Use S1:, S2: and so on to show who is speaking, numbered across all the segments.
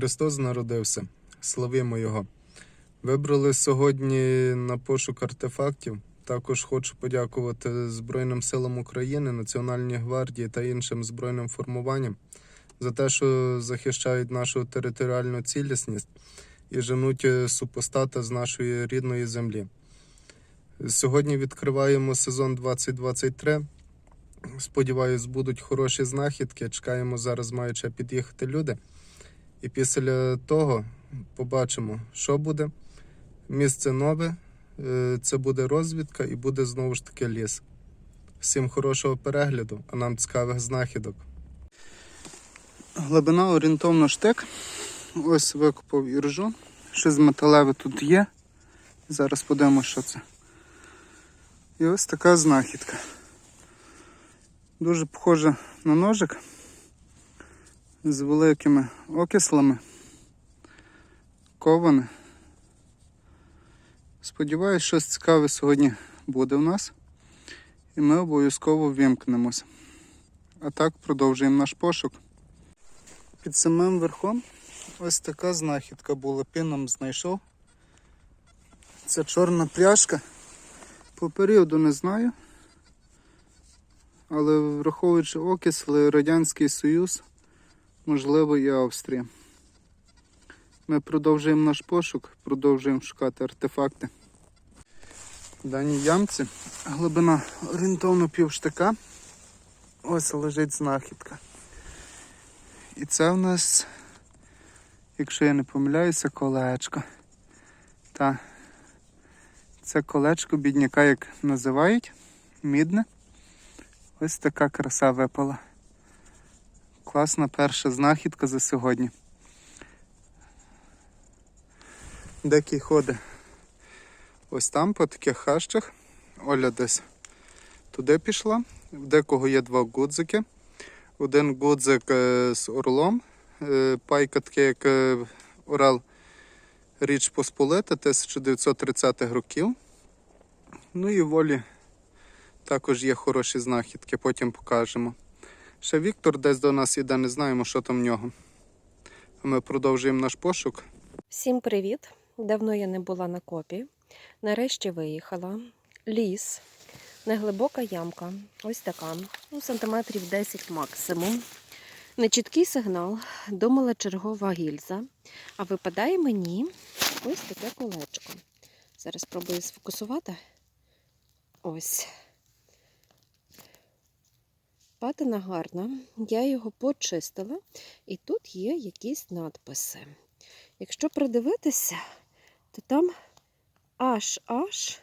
S1: Христос народився, славімо Його. Вибрали сьогодні на пошук артефактів. Також хочу подякувати Збройним силам України, Національній гвардії та іншим збройним формуванням за те, що захищають нашу територіальну цілісність і женуть е, супостата з нашої рідної землі. Сьогодні відкриваємо сезон 2023. Сподіваюсь, будуть хороші знахідки. Чекаємо зараз, ще під'їхати люди. І після того побачимо, що буде. Місце нове, е, це буде розвідка і буде знову ж таки ліс. Всім хорошого перегляду, а нам цікавих знахідок. Глибина орієнтовно штик. Ось викопав іржу. Щось металеве тут є. Зараз подивимося, що це. І ось така знахідка. Дуже похоже на ножик з великими окислами. Коване. Сподіваюсь, щось цікаве сьогодні буде в нас. І ми обов'язково вімкнемося. А так продовжуємо наш пошук. Під самим верхом ось така знахідка була. Піном знайшов. Це чорна пляшка. По періоду не знаю. Але враховуючи окисли, Радянський Союз, можливо, і Австрія. Ми продовжуємо наш пошук, продовжуємо шукати артефакти. В даній ямці глибина орієнтовно півштика. Ось лежить знахідка. І це в нас, якщо я не помиляюся, колечко. Та це колечко бідняка, як називають, мідне. Ось така краса випала. Класна перша знахідка за сьогодні. Декий ходить ось там по таких хащах. Оля десь туди пішла. В декого є два гудзики. Один гудзик е, з орлом. Е, Пайка таке, як е, Орел Річ Посполита 1930-х років. Ну і волі також є хороші знахідки, потім покажемо. Ще Віктор десь до нас іде, не знаємо, що там в нього. Ми продовжуємо наш пошук.
S2: Всім привіт! Давно я не була на копі. Нарешті виїхала. Ліс, неглибока ямка, ось така, ну, сантиметрів 10 максимум. Нечіткий сигнал, думала чергова гільза, а випадає мені ось таке колечко. Зараз спробую сфокусувати. Ось. Патина гарна, я його почистила, і тут є якісь надписи. Якщо придивитися, то там HH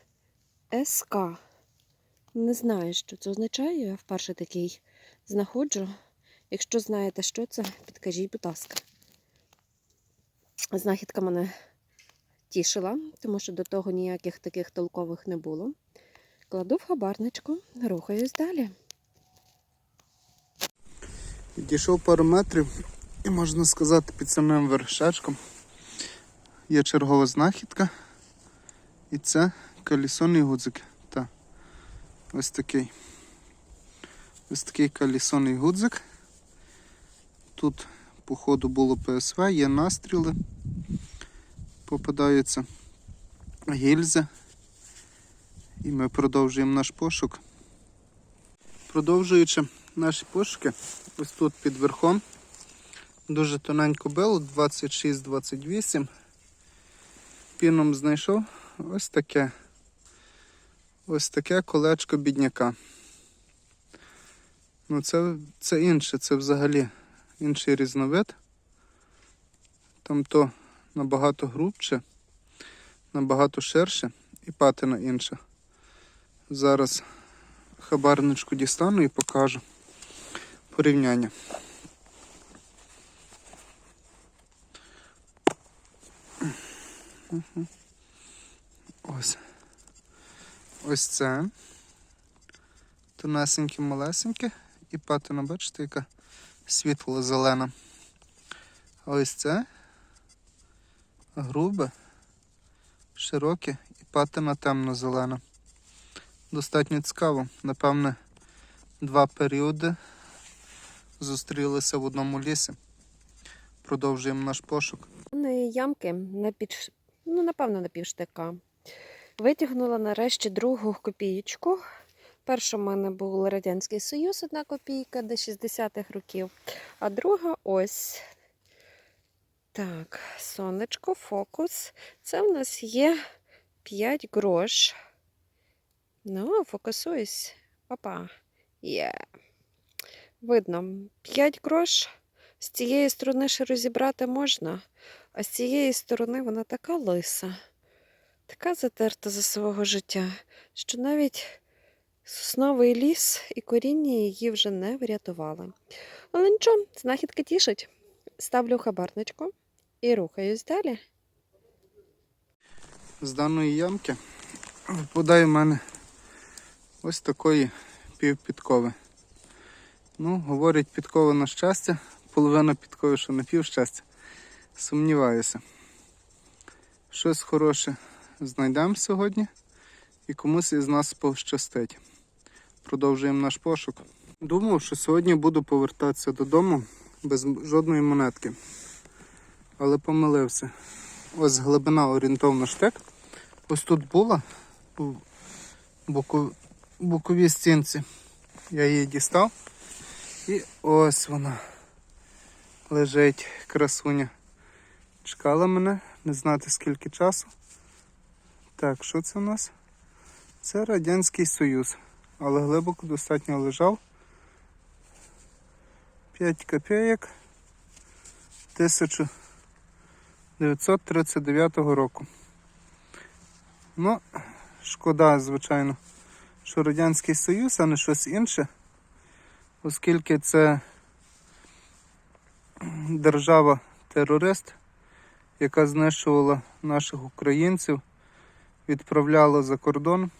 S2: СК. Не знаю, що це означає. Я вперше такий знаходжу. Якщо знаєте, що це, підкажіть, будь ласка. Знахідка мене тішила, тому що до того ніяких таких толкових не було. Кладу в хабарничку, рухаюсь далі.
S1: Відійшов пару метрів і можна сказати під самим вершечком є чергова знахідка. І це колісонний гудзик. Та. Ось такий. Ось такий колісонний гудзик. Тут, по ходу було ПСВ, є настріли. Попадаються гільзи. І ми продовжуємо наш пошук. Продовжуючи наші пошуки, ось тут під верхом дуже тоненько било, 26-28. Піном знайшов ось таке. Ось таке колечко бідняка. Ну це, це інше, це взагалі інший різновид. Там то набагато грубше, набагато ширше і патина інша. Зараз хабарничку дістану і покажу порівняння. Ось. Ось це. Тонесеньке, малесеньке. І патина, бачите, яка світло-зелена. Ось це грубе, широке і патина темно-зелена. Достатньо цікаво. Напевне, два періоди зустрілися в одному лісі. Продовжуємо наш пошук.
S2: Ямки на під, ну, напевно, на півштика. Витягнула нарешті другу копієчку. Перша в мене був Радянський Союз, одна копійка до 60-х років. А друга ось. Так, сонечко, фокус. Це в нас є 5 грош. Ну, фокусуюсь. Опа. Є. Видно, 5 грош. З цієї сторони ще розібрати можна, а з цієї сторони вона така лиса, така затерта за свого життя, що навіть сосновий ліс і коріння її вже не врятували. Але нічого, знахідки тішить. Ставлю хабарничку і рухаюсь далі.
S1: З даної ямки випадає в мене ось такої півпідкови. Ну, говорять, підкова на щастя, половина підкови, що на пів щастя. Сумніваюся. Щось хороше знайдемо сьогодні і комусь із нас пощастить. Продовжуємо наш пошук. Думав, що сьогодні буду повертатися додому без жодної монетки. Але помилився. Ось глибина орієнтовно штек. Ось тут була боку, боковій стінці. Я її дістав. І ось вона лежить, красуня. Чекала мене, не знати скільки часу. Так, що це у нас? Це Радянський Союз. Але глибоко достатньо лежав. 5 копійок 1939 року. Ну, шкода, звичайно, що Радянський Союз, а не щось інше, оскільки це держава-терорист, яка знищувала наших українців, відправляла за кордон.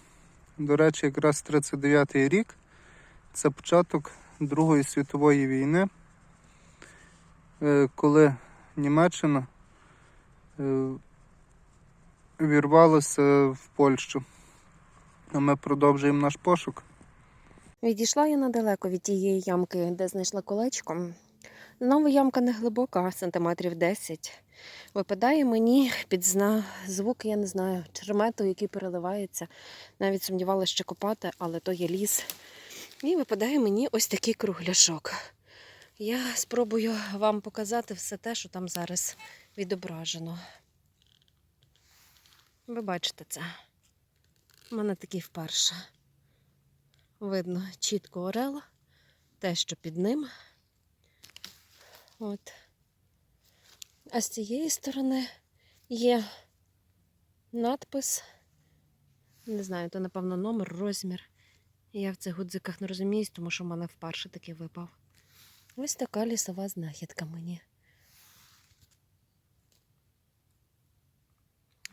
S1: До речі, якраз 39-й рік це початок Другої світової війни, е, коли Німеччина е, вірвалася в Польщу. А ми продовжуємо наш пошук.
S2: Відійшла я недалеко від тієї ямки, де знайшла колечко. Знову ямка не глибока, сантиметрів 10. Випадає мені під зна... звук, я не знаю, чермету, який переливається. Навіть сумнівалася, що копати, але то є ліс. І випадає мені ось такий кругляшок. Я спробую вам показати все те, що там зараз відображено. Ви бачите це. У мене такий вперше. Видно чітко орел, те, що під ним. От. А з цієї сторони є надпис. Не знаю, то, напевно, номер, розмір. Я в цих гудзиках не розуміюсь, тому що в мене вперше таки випав. Ось така лісова знахідка мені.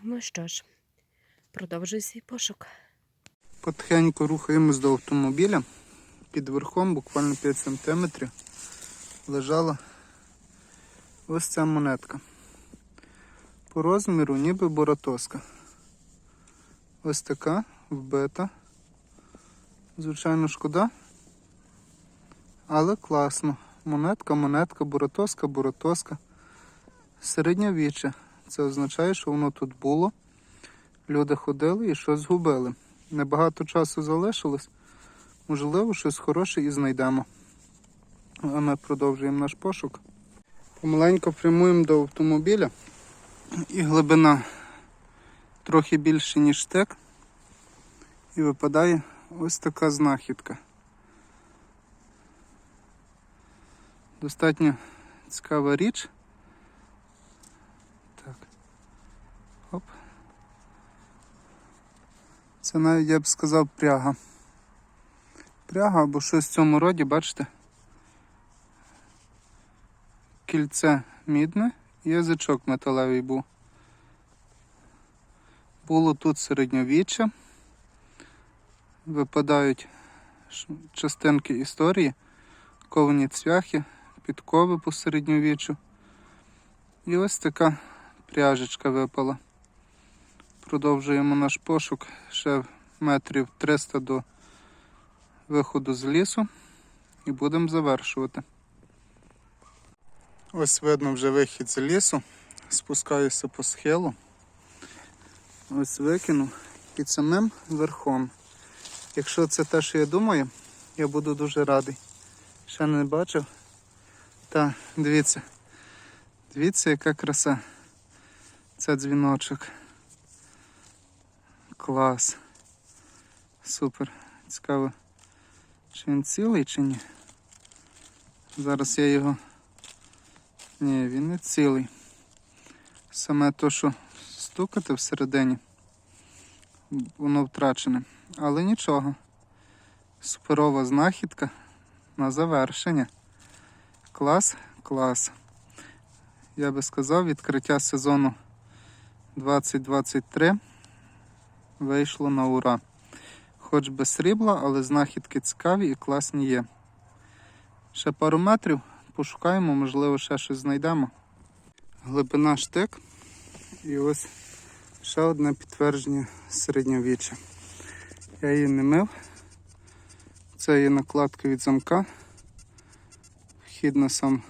S2: Ну що ж, продовжуй свій пошук.
S1: Потихеньку рухаємось до автомобіля. Під верхом, буквально 5 см, лежала ось ця монетка. По розміру ніби боратоска. Ось така вбита. Звичайно, шкода. Але класно. Монетка, монетка, буратоска, буратоска. Середньовіччя. Це означає, що воно тут було. Люди ходили і щось згубили. Небагато часу залишилось. Можливо, щось хороше і знайдемо. А ми продовжуємо наш пошук. Помаленько прямуємо до автомобіля. І глибина трохи більше, ніж штек. І випадає ось така знахідка. Достатньо цікава річ. Так. Оп. Це навіть я б сказав пряга. Пряга або щось в цьому роді, бачите? Кільце мідне і язичок металевий був. Було тут середньовіччя. Випадають частинки історії, ковані цвяхи, підкови по середньовіччю. І ось така пряжечка випала. Продовжуємо наш пошук ще метрів 300 до виходу з лісу і будемо завершувати. Ось видно вже вихід з лісу. Спускаюся по схилу. Ось викину під самим верхом. Якщо це те, що я думаю, я буду дуже радий. Ще не бачив. Та, дивіться. Дивіться, яка краса. Це дзвіночок. Клас. Супер. Цікаво, чи він цілий, чи ні. Зараз я його. Ні, він не цілий. Саме то, що стукати всередині, воно втрачене. Але нічого. Суперова знахідка на завершення. Клас, клас. Я би сказав, відкриття сезону 2023 вийшло на ура. Хоч без срібла, але знахідки цікаві і класні є. Ще пару метрів пошукаємо, можливо, ще щось знайдемо. Глибина штик. І ось ще одне підтвердження середньовіччя. Я її не мив. Це є накладка від замка. Вхід на сам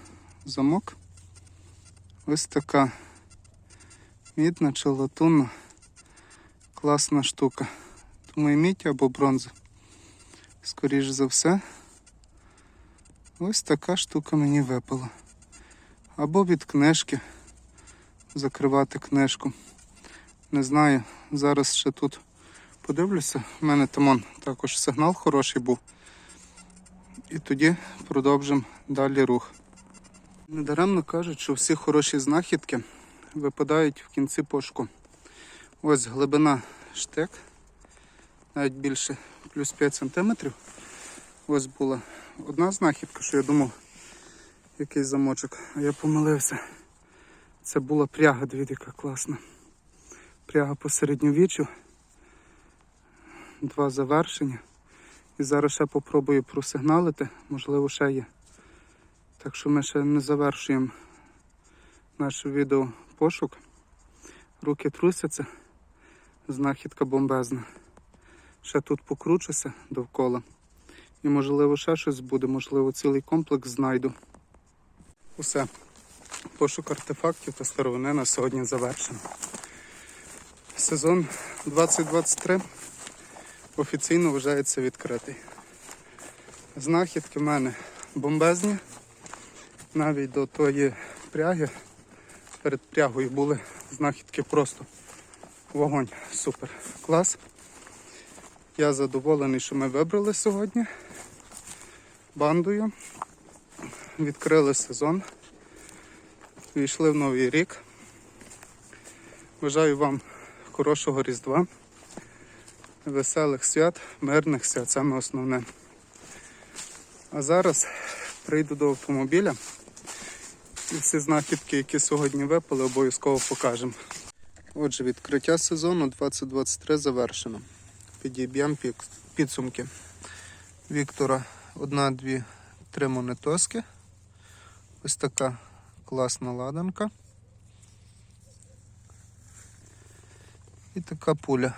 S1: замок. Ось така мідна чи латунна. Класна штука. Думаю, мідь або бронза. Скоріш за все. Ось така штука мені випала. Або від книжки. Закривати книжку. Не знаю, зараз ще тут подивлюся. У мене там також сигнал хороший був. І тоді продовжимо далі рух. Недаремно кажуть, що всі хороші знахідки випадають в кінці пошуку. Ось глибина штек, навіть більше плюс 5 см. Ось була одна знахідка, що я думав, якийсь замочок, а я помилився. Це була пряга, дивіться, яка класна. Пряга по середньовіччю. Два завершення. І зараз ще попробую просигналити, можливо, ще є. Так що ми ще не завершуємо наш відео пошук. Руки трусяться, знахідка бомбезна. Ще тут покручуся довкола. І можливо ще щось буде, можливо, цілий комплекс знайду. Усе. Пошук артефактів та старовини на сьогодні завершено. Сезон 2023 офіційно вважається відкритий. Знахідки в мене бомбезні. Навіть до тої пряги перед прягою були знахідки просто вогонь. Супер. Клас. Я задоволений, що ми вибрали сьогодні бандою. Відкрили сезон. Війшли в новий рік. Бажаю вам хорошого Різдва, веселих свят, мирних свят, саме основне. А зараз прийду до автомобіля і всі знахідки, які сьогодні випали, обов'язково покажемо. Отже, відкриття сезону 2023 завершено. Підіб'ємо підсумки. Віктора одна, дві, три монетоски. Ось така класна ладанка. І така пуля.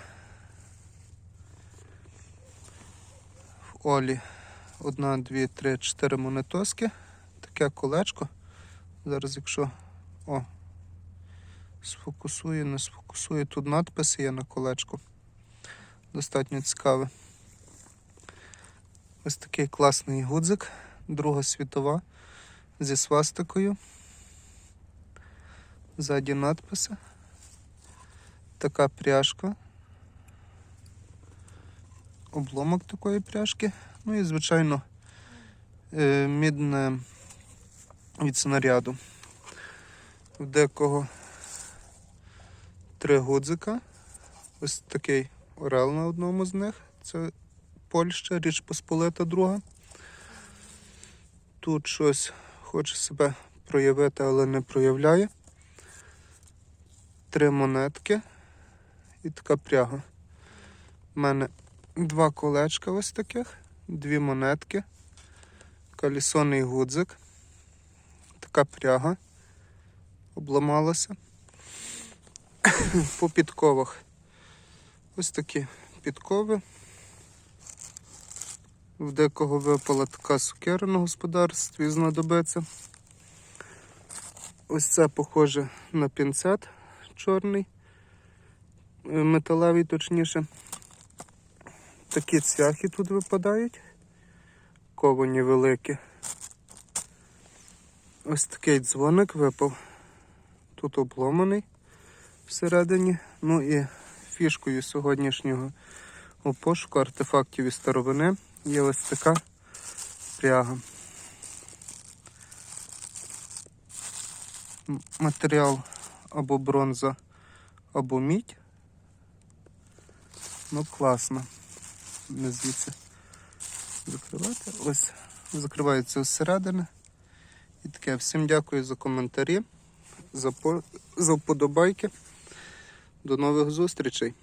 S1: В Олі одна, дві, три, чотири монетоски. Таке колечко. Зараз, якщо о, сфокусує, не сфокусує. Тут надписи є на колечку. Достатньо цікаве. Ось такий класний гудзик, Друга світова зі свастикою. Ззаді надписи. Така пряжка. Обломок такої пряжки. Ну і, звичайно, е, мідне від снаряду. В декого три гудзика. Ось такий орел на одному з них. Це Польща, Річ Посполита друга. Тут щось хоче себе проявити, але не проявляє. Три монетки і така пряга. У мене два колечка ось таких, дві монетки, калісонний гудзик, така пряга обламалася. По підковах. Ось такі підкови. В декого випала така сукера на господарстві знадобиться. Ось це похоже на пінцет чорний, е, металевий точніше. Такі цвяхи тут випадають. Ковані великі. Ось такий дзвоник випав. Тут обломаний всередині. Ну і фішкою сьогоднішнього пошуку артефактів і старовини є ось така пряга. Матеріал або бронза, або мідь. Ну, класно. Не звідси закривати. Ось закривається зсередини. І таке. Всім дякую за коментарі, за, за вподобайки. До нових зустрічей.